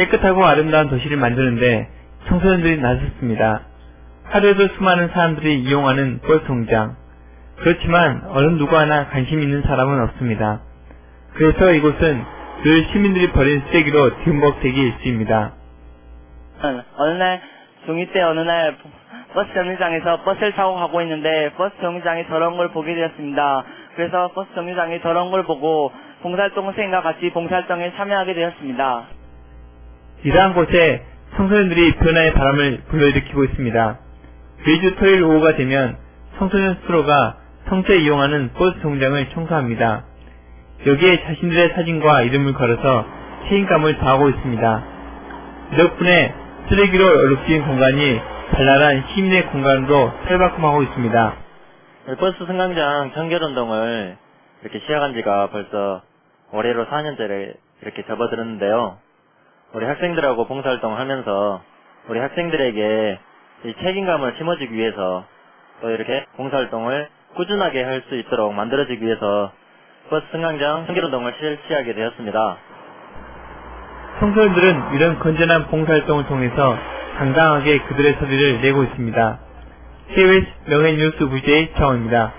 깨끗하고 아름다운 도시를 만드는데 청소년들이 나섰습니다. 하루에도 수많은 사람들이 이용하는 정장. 그렇지만 어느 누구 하나 관심 있는 사람은 없습니다. 그래서 이곳은 늘 시민들이 버린 쓰레기로 뒤범벅되기 일쑤입니다. 어느 날 중2 때 어느 날 버스 정류장에서 버스를 타고 가고 있는데 버스 정류장이 더러운 걸 보게 되었습니다. 그래서 버스 정류장이 더러운 걸 보고 봉사활동생과 같이 봉사활동에 참여하게 되었습니다. 이러한 곳에 청소년들이 변화의 바람을 불러일으키고 있습니다. 매주 토요일 오후가 되면 청소년 스스로가 평소에 이용하는 버스 정장을 청소합니다. 여기에 자신들의 사진과 이름을 걸어서 책임감을 더하고 있습니다. 이 덕분에 쓰레기로 얼룩진 공간이 발랄한 시민의 공간으로 탈바꿈하고 있습니다. 네, 버스 승강장 청결운동을 이렇게 시작한 지가 벌써 올해로 4년째를 이렇게 접어들었는데요. 우리 학생들하고 봉사활동을 하면서 우리 학생들에게 이 책임감을 심어주기 위해서 또 이렇게 봉사활동을 꾸준하게 할 수 있도록 만들어지기 위해서 버스 승강장 청결운동을 실시하게 되었습니다. 청소년들은 이런 건전한 봉사활동을 통해서 당당하게 그들의 소리를 내고 있습니다. KBS 명예뉴스 VJ 정입니다.